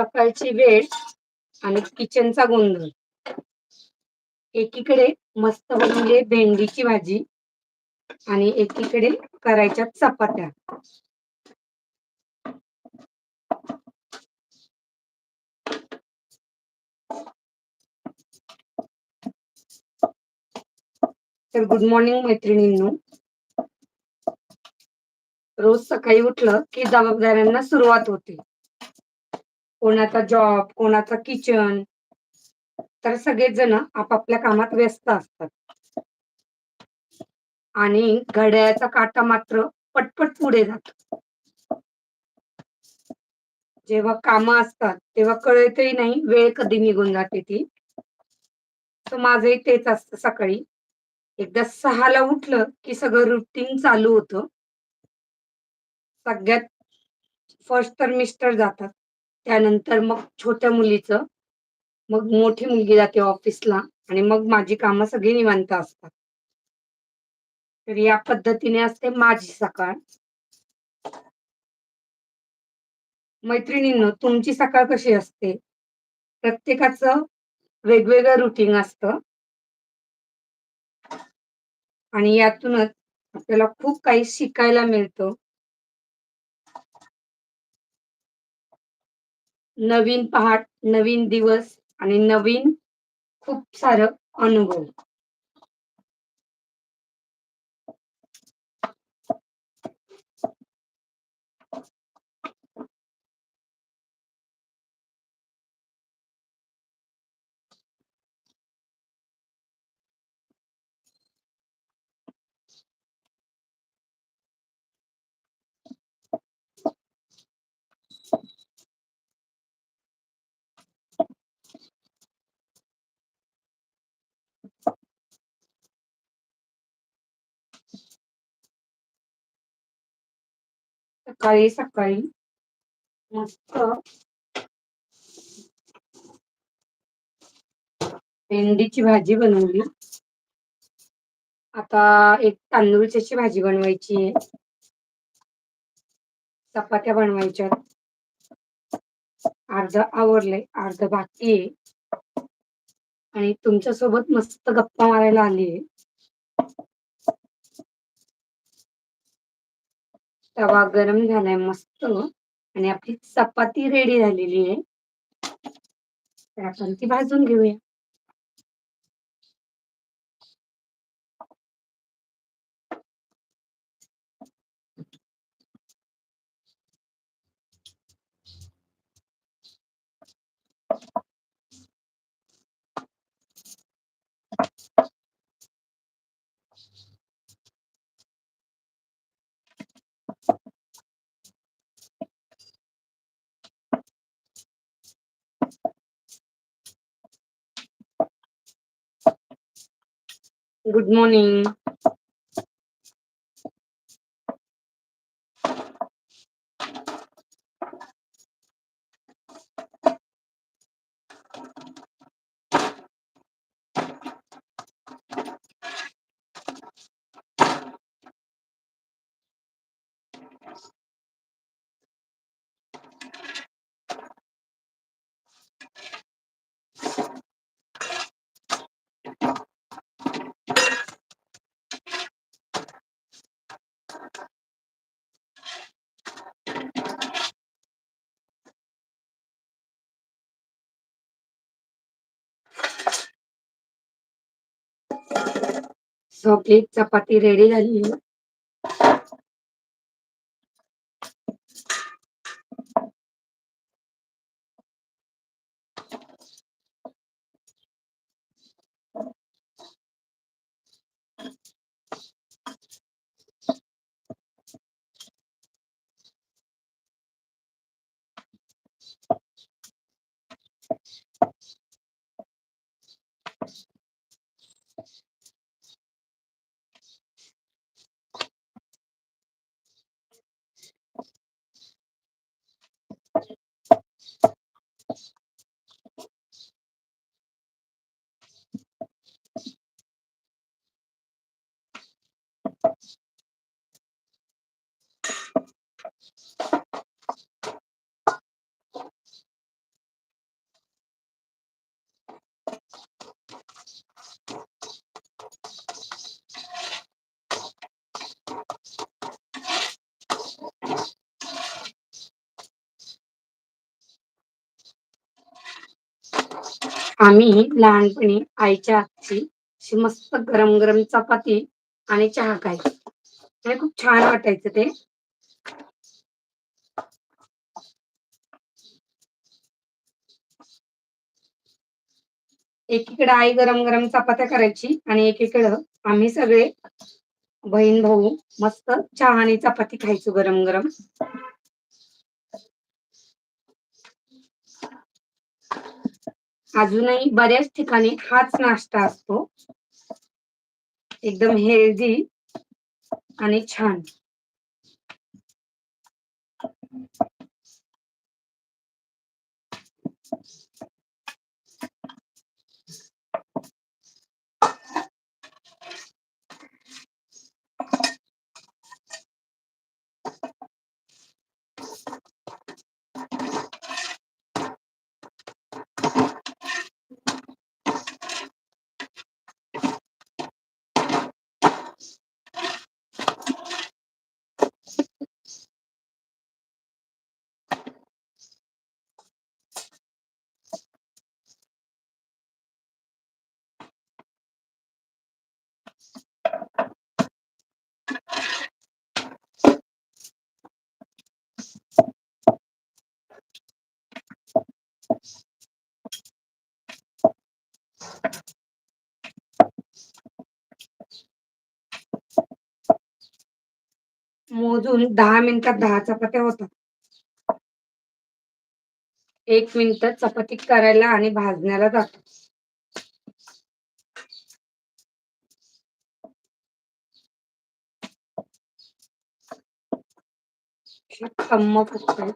सकाळची वेळ आणि किचनचा गोंधळ. एकीकडे मस्त म्हणजे भेंडीची भाजी आणि एकीकडे करायच्या चपात्या. तर गुड मॉर्निंग मैत्रिणींनो. रोज सकाळी उठलं की जबाबदाऱ्यांना सुरुवात होते. कोणाचा जॉब कोणाचा किचन तर सगळेच जण आपापल्या कामात व्यस्त असतात. आणि घड्याळाचा काटा मात्र पटपट पुढे जातो. जेव्हा कामं असतात तेव्हा कळतही नाही वेळ कधी निघून जाते ती. तर माझंही तेच असतं सकाळी. एकदा सहाला उठलं की सगळं रुटीन चालू होतं. सगळ्यात फर्स्ट तर मिस्टर जातात. त्यानंतर मग छोट्या मुलीचं मग मोठी मुलगी जाते ऑफिसला आणि मग माझी कामं सगळी निवांत असतात. तर या पद्धतीने असते माझी सकाळ. मैत्रिणींनो तुमची सकाळ कशी असते? प्रत्येकाचं वेगवेगळं रुटीन असतं. आणि यातूनच आपल्याला खूप काही शिकायला मिळतं. नवीन पहाट नवीन दिवस आणि नवीन खूप सारं अनुभव. सकाळी सकाळी मस्त भेंडीची भाजी बनवली. आता एक तांदूळची भाजी बनवायची आहे. चपात्या बनवायच्या अर्ध आवरलंय अर्ध बाकी आहे. आणि तुमच्यासोबत मस्त गप्पा मारायला आली आहे. तवा गरम झालाय मस्त. आणि आपली चपाती रेडी झालेली आहे. तर आपण ती भाजून घेऊया. गुड मॉर्निंग सगळी चपाती रेडी झाली. आम्ही लहानपणी आईच्या हातची अशी मस्त गरम गरम चपाती आणि चहा खायचो. आणि खूप छान वाटायचं ते. एकीकडे आई गरम गरम चपात्या करायची आणि एकीकडं आम्ही सगळे बहीण भाऊ मस्त चहा आणि चपाती खायचो गरम गरम. अजूनही बऱ्याच ठिकाणी हाच नाश्ता असतो. एकदम हेल्दी आणि छान. मोजून दहा मिनिटात दहा चपात्या होतात. एक मिनिट चपाती करायला आणि भाजण्याला जातो खम्म फुगतायत.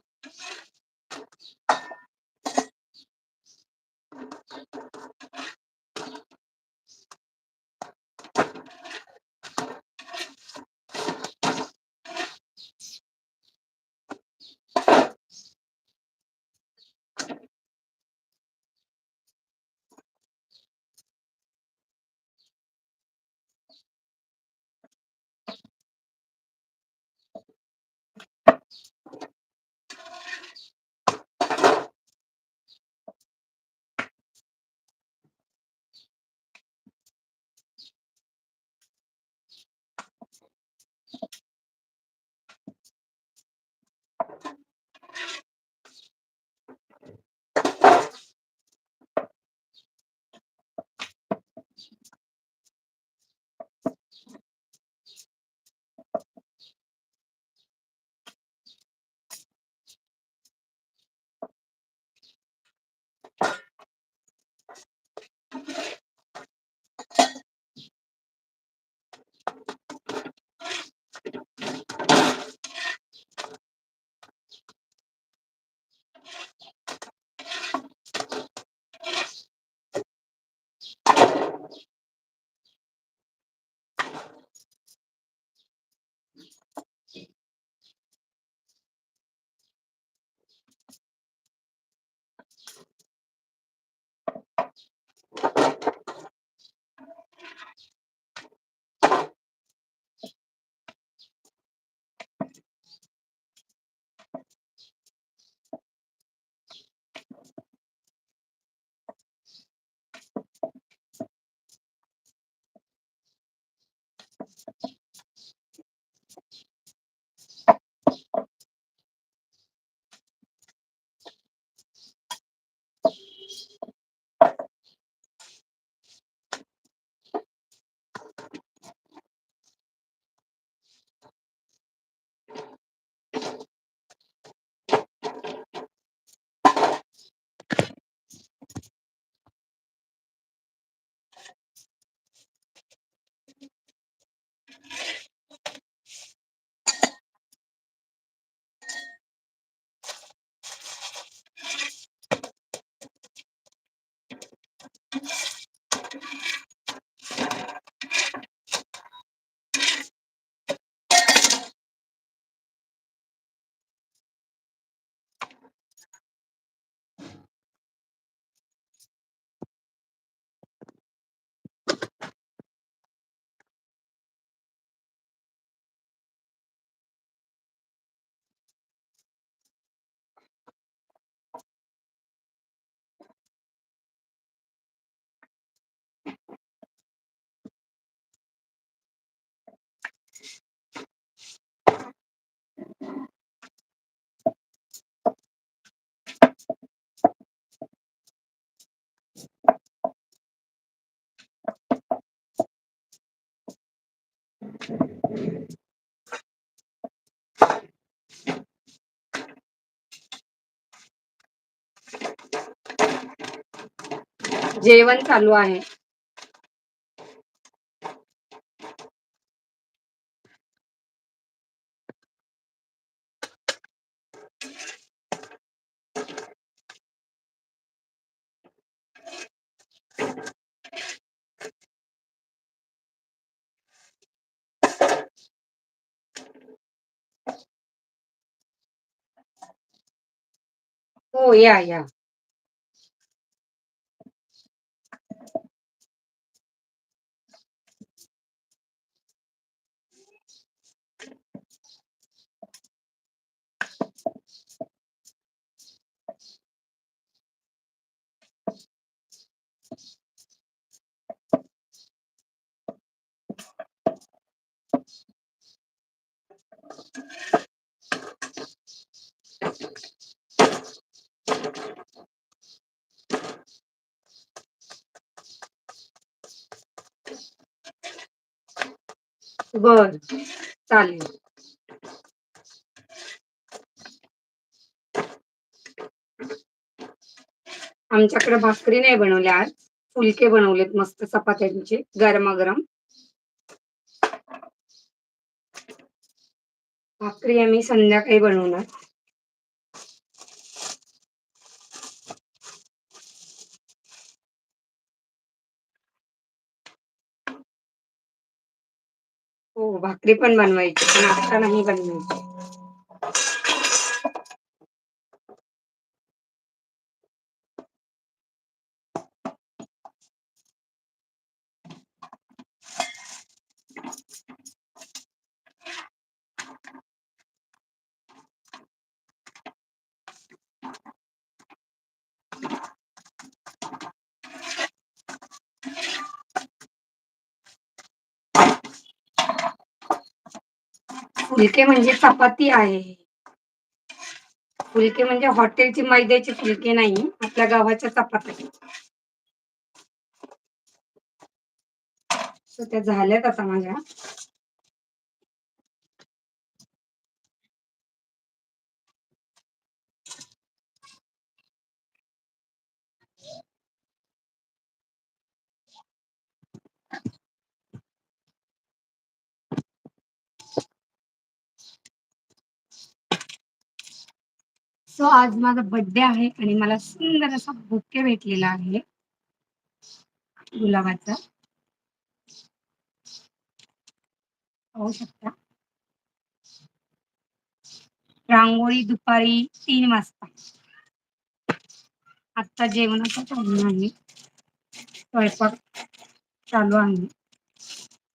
जेवण चालू आहे. हो या या. बर चालेल. आमच्याकडे भाकरी नाही बनवल्या आज फुलके बनवलेत मस्त चपात्यांचे गरमागरम. भाकरी आम्ही संध्याकाळी बनवणार. हो भाकरी पण बनवायची पण आता नाही बनवायची. फुलके म्हणजे चपाती आहे. फुलके म्हणजे हॉटेलची मैद्याची फुलके नाही आपल्या गावाच्या चपाती त्या झाल्यात आता माझ्या. सो आज माझा बर्थडे आहे आणि मला सुंदर असा बुके भेटलेला आहे. गुलाबाचा. पाहू शकता. रांगोळी दुपारी तीन वाजता. आत्ता जेवणाचा टाईम आहे स्वयंपाक चालू आहे.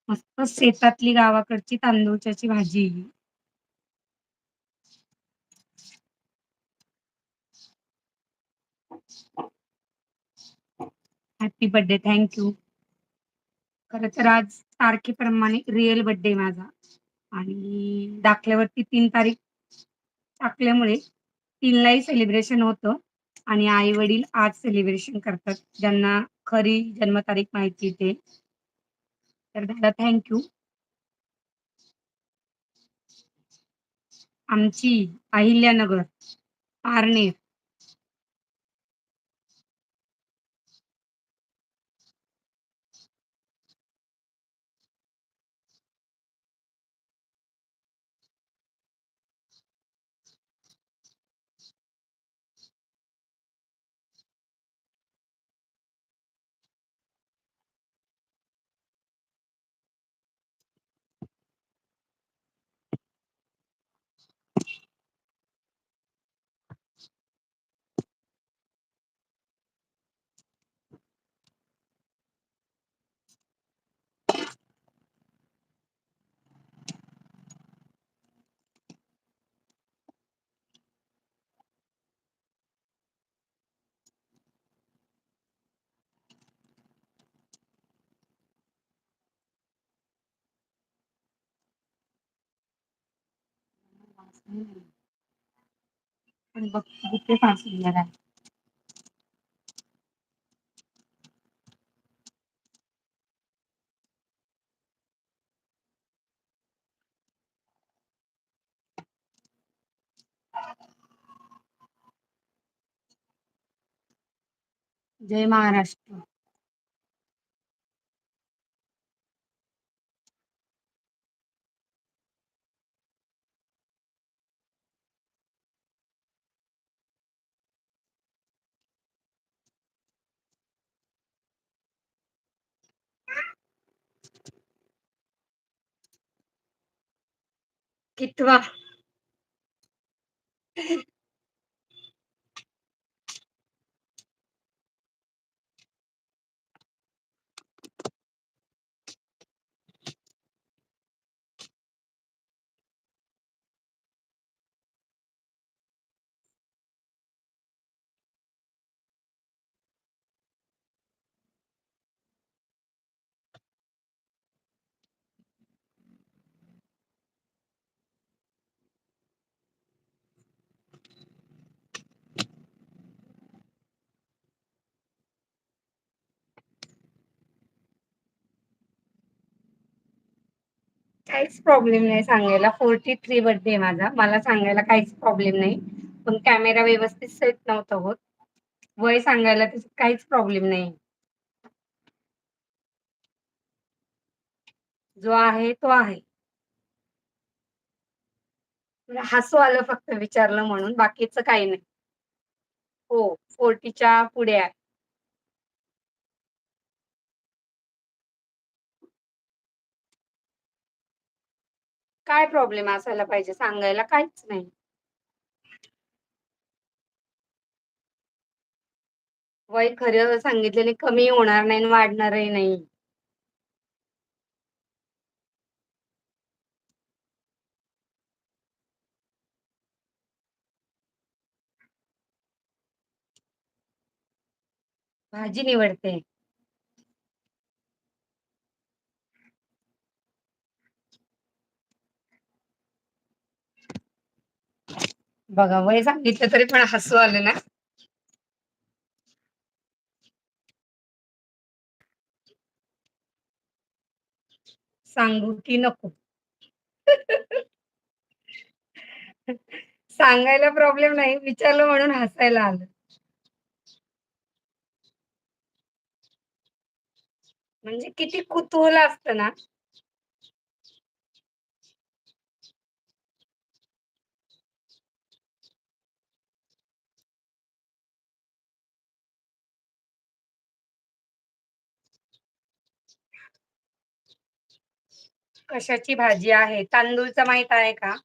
मस्त शेतातली गावाकडची तांदूळच्याची भाजी. Happy birthday thank you. खर तर आज तारखेप्रमाणे रिअल बर्थडे माझा. आणि दाखल्यावरती तीन तारीख टाकल्यामुळे तीनलाही सेलिब्रेशन होतं. आणि आई वडील आज सेलिब्रेशन करतात ज्यांना खरी जन्मतारीख माहिती ते. तर दादा थँक यू. आमची अहिल्यानगर पारनेर. पण बघ बुके फार सुंदर आहे. जय महाराष्ट्र. きっとは。काहीच प्रॉब्लेम नाही सांगायला. 43 बर्थडे माझा. मला सांगायला काहीच प्रॉब्लेम नाही. पण कॅमेरा व्यवस्थित सेट नव्हता होत. वय सांगायला त्याच्यात काहीच प्रॉब्लेम नाही. जो आहे तो आहे. हसू आलं फक्त विचारलं म्हणून बाकीचं काही नाही. हो फोर्टीच्या पुढे आहे. काय प्रॉब्लेम असायला पाहिजे सांगायला? काहीच नाही. वय खरं सांगितलेले कमी होणार नाही आणि वाढणारही नाही. भाजी निवडते. बघा वय सांगितलं तरी पण हसू आलं ना? सांगू की नको? सांगायला प्रॉब्लेम नाही. विचारलं म्हणून हसायला आलं. म्हणजे किती कुतूहल असतं ना? कशाची भाजी आहे? तांदूळचा माहीत आहे का?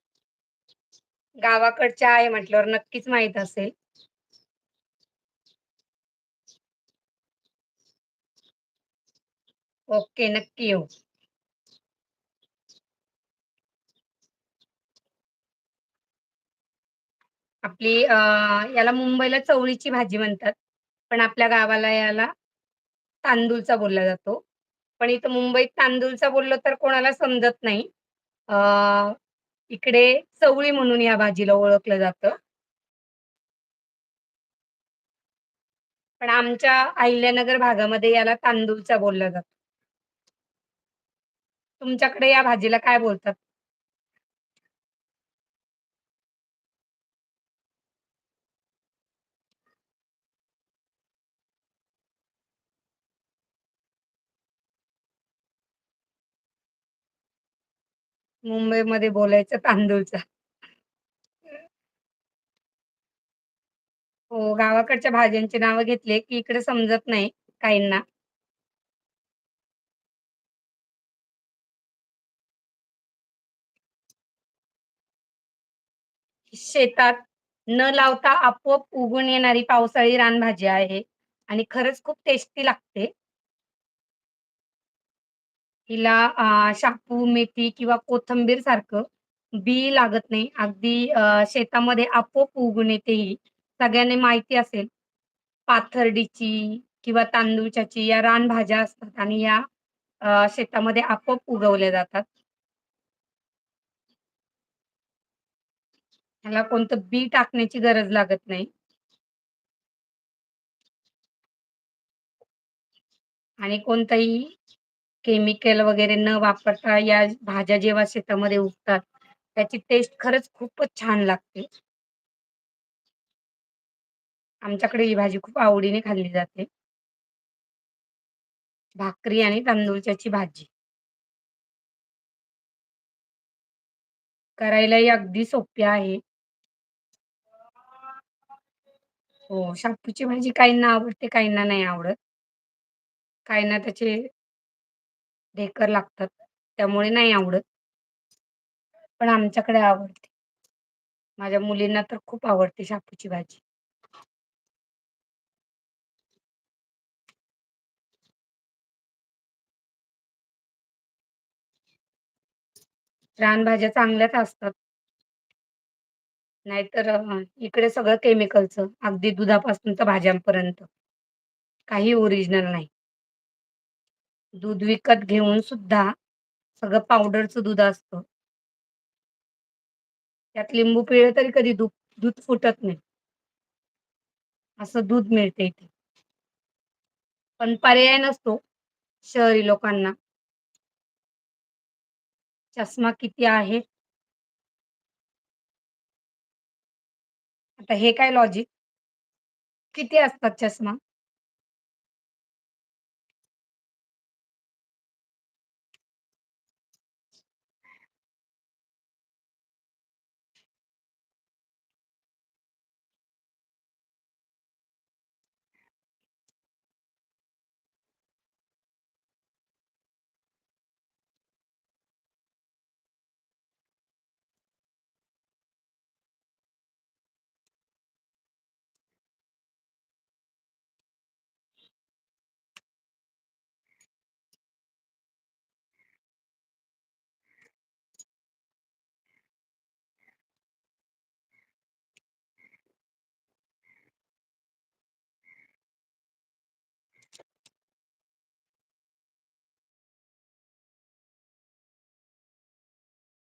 गावाकडच्या आहे म्हटल्यावर नक्कीच माहीत असेल. ओके. नक्की येऊ. आपली याला मुंबईला चवळीची भाजी म्हणतात. पण आपल्या गावाला याला तांदूळचा बोलला जातो. पण इथं मुंबईत तांदूळचा बोललं तर कोणाला समजत नाही. इकडे चवळी म्हणून या भाजीला ओळखलं जातं. पण आमच्या अहिल्यानगर भागामध्ये याला तांदूळचा बोलला जातो. तुमच्याकडे या भाजीला काय बोलतात? मुंबईमध्ये बोलायचं तांदूळचा. हो, गावाकडच्या भाज्यांची नावं घेतली, की इकडे समजत नाही काहींना. शेतात न लावता आपोआप उगून येणारी पावसाळी रानभाजी आहे आणि खरंच खूप टेस्टी लागते. हिला अ, शापू, मेथी किंवा कोथिंबीर सारखं बी लागत नाही. अगदी अ, शेतामध्ये आपोआप उगून येते ही. सगळ्यांना माहिती असेल. पाथर्डीची किंवा तांदूळच्याची या रानभाज्या असतात आणि या अ, शेतामध्ये आपोआप उगवल्या जातात. ह्याला कोणतं बी टाकण्याची गरज लागत नाही. आणि कोणतंही केमिकल वगैरे न वापरता या भाज्या जेव्हा शेतामध्ये उगतात, त्याची टेस्ट खरंच खूपच छान लागते. आमच्याकडे ही भाजी खूप आवडीने खाल्ली जाते. भाकरी आणि तांदूळच्याची भाजी. करायलाही अगदी सोपी आहे. हो, शापूची भाजी काहींना आवडते, काहींना नाही आवडत. काहींना त्याचे ढेकर लागतात, त्यामुळे नाही आवडत. पण आमच्याकडे आवडते. माझ्या मुलींना तर खूप आवडते शापूची भाजी. रानभाज्या चांगल्याच असतात. नाहीतर इकडे सगळं केमिकलचं. अगदी दुधापासून तर भाज्यांपर्यंत. काही ओरिजिनल नाही. दूध विकत घेऊन सुद्धा सगळं पावडरचं दूध असतं. त्यात लिंबू पिळलं तरी कधी दूध दूध फुटत नाही. असं दूध मिळते इथे. पण पर्याय नसतो शहरी लोकांना. चष्मा किती आहे? आता हे काय लॉजिक? किती असतात चष्मा?